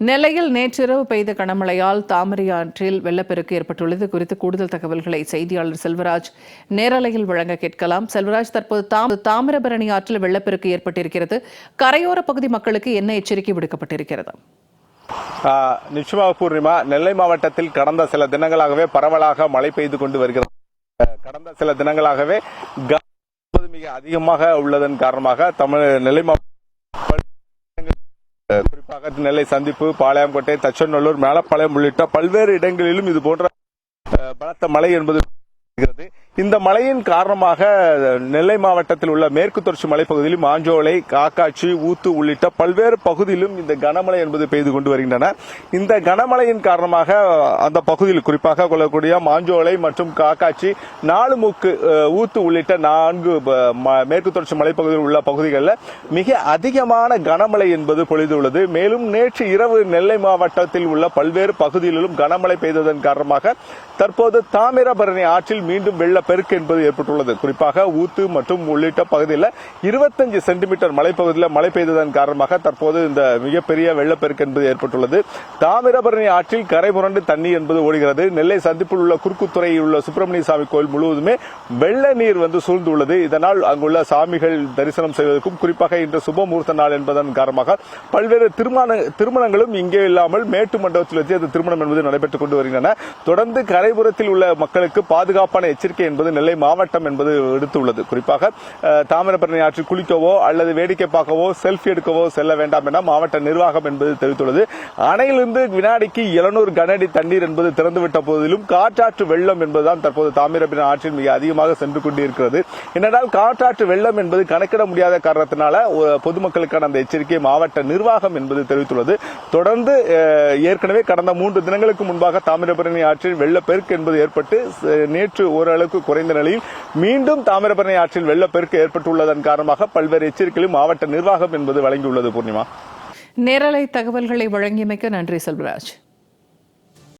நெல்லையில் நேற்றிரவு பெய்த கனமழையால் தாமரை ஆற்றில் வெள்ளப்பெருக்கு ஏற்பட்டுள்ளது குறித்து கூடுதல் தகவல்களை செய்தியாளர் செல்வராஜ் நேரலையில் வழங்க கேட்கலாம். செல்வராஜ் தற்போது தாம் தாமிரபரணி ஆற்றில் வெள்ளப்பெருக்கு ஏற்பட்டிருக்கிறது. கரையோர பகுதி மக்களுக்கு என்ன எச்சரிக்கை விடுக்கப்பட்டிருக்கிறது? ஆஹ் நிச்சயமாக பூர்ணிமா நெல்லை மாவட்டத்தில் கடந்த சில தினங்களாகவே பரவலாக மழை பெய்து கொண்டு வருகிறது. கடந்த சில தினங்களாகவே மிக அதிகமாக உள்ளதன் காரணமாக தமிழ் நெல்லை மாவட்ட நெல்லை சந்திப்பு பாளையங்கோட்டை தச்சநல்லூர் மேலப்பாளையம் உள்ளிட்ட பல்வேறு இடங்களிலும் இது போன்ற பலத்த மழை என்பது இந்த மழையின் காரணமாக நெல்லை மாவட்டத்தில் உள்ள மேற்கு தொடர்ச்சி மலைப்பகுதியிலும் மாஞ்சோலை காக்காட்சி ஊத்து உள்ளிட்ட பல்வேறு பகுதியிலும் இந்த கனமழை என்பது பெய்து கொண்டு வருகின்றன. இந்த கனமழையின் காரணமாக அந்த பகுதியில் குறிப்பாக கொள்ளக்கூடிய மாஞ்சோலை மற்றும் காக்காட்சி நாலு மூக்கு ஊத்து உள்ளிட்ட நான்கு ம- மேற்கு தொடர்ச்சி மலைப்பகுதியில் உள்ள பகுதிகளில் மிக அதிகமான கனமழை என்பது பொழிந்துள்ளது. மேலும் நேற்று இரவு நெல்லை மாவட்டத்தில் உள்ள பல்வேறு பகுதிகளிலும் கனமழை பெய்ததன் காரணமாக தற்போது தாமிரபரணி ஆற்றில் மீண்டும் வெள்ள பெருக்கு என்பது ஏற்பட்டுள்ளது. குறிப்பாக ஊத்து மற்றும் உள்ளிட்ட பகுதியில் இருபத்தஞ்சு சென்டிமீட்டர் மலைப்பகுதியில் மழை பெய்ததன் காரணமாக தற்போது இந்த மிகப்பெரிய வெள்ளப்பெருக்கு என்பது ஏற்பட்டுள்ளது. தாமிரபரணி ஆற்றில் கரை புரண்டு தண்ணீர் என்பது ஓடுகிறது. நெல்லை சந்திப்பில் உள்ள குறுக்குத்துறையில் உள்ள சுப்பிரமணிய சாமி கோயில் முழுவதுமே வெள்ள நீர் வந்து சூழ்ந்துள்ளது. இதனால் அங்குள்ள சாமிகள் தரிசனம் செய்வதற்கும் குறிப்பாக இன்று சுபமுகூர்த்த நாள் என்பதன் காரணமாக பல்வேறு திருமண திருமணங்களும் இங்கே இல்லாமல் மேட்டு மண்டபத்தில் வச்சு அந்த திருமணம் என்பது நடைபெற்றுக் கொண்டு வருகின்றன. தொடர்ந்து கரைபுறத்தில் உள்ள மக்களுக்கு பாதுகாப்பான எச்சரிக்கை என்பது நெல்லை மாவட்டம் என்பது விடுத்துள்ளது குறிப்பாக தாமிரபரணி ஆற்றில் குளிக்கவோ அல்லது வேடிக்கை பார்க்கவோ செல்ஃபி எடுக்கவோ செல்ல வேண்டாம் என மாவட்ட நிர்வாகம் என்பது தெரிவித்துள்ளது. அணையிலிருந்து வினாடிக்கு 700 கனஅடி தண்ணீர் என்பது திறந்துவிட்ட போதிலும் காற்றாற்று வெள்ளம் என்பதுதான் தற்போது தாமிரபரணி ஆற்றில் மிக அதிகமாக சென்று கொண்டிருக்கிறது. என்னென்றால் காற்றாற்று வெள்ளம் என்பது கணக்கிட முடியாத காரணத்தினால பொதுமக்களுக்கான அந்த எச்சரிக்கை மாவட்ட நிர்வாகம் என்பது தெரிவித்துள்ளது. தொடர்ந்து ஏற்கனவே கடந்த மூன்று தினங்களுக்கு முன்பாக தாமிரபரணி ஆற்றில் வெள்ளப்பெருக்கு என்பது ஏற்பட்டு நேற்று ஓரளவுக்கு குறைந்த நிலையில் மீண்டும் தாமிரபரணி ஆற்றில் வெள்ளப்பெருக்கு ஏற்பட்டுள்ளதன் காரணமாக பல்வேறு எச்சரிக்கைகளும் மாவட்ட நிர்வாகம் என்பது வழங்கியுள்ளது பூர்ணிமா. நேரலை தகவல்களை வழங்கியமைக்க நன்றி செல்வராஜ்.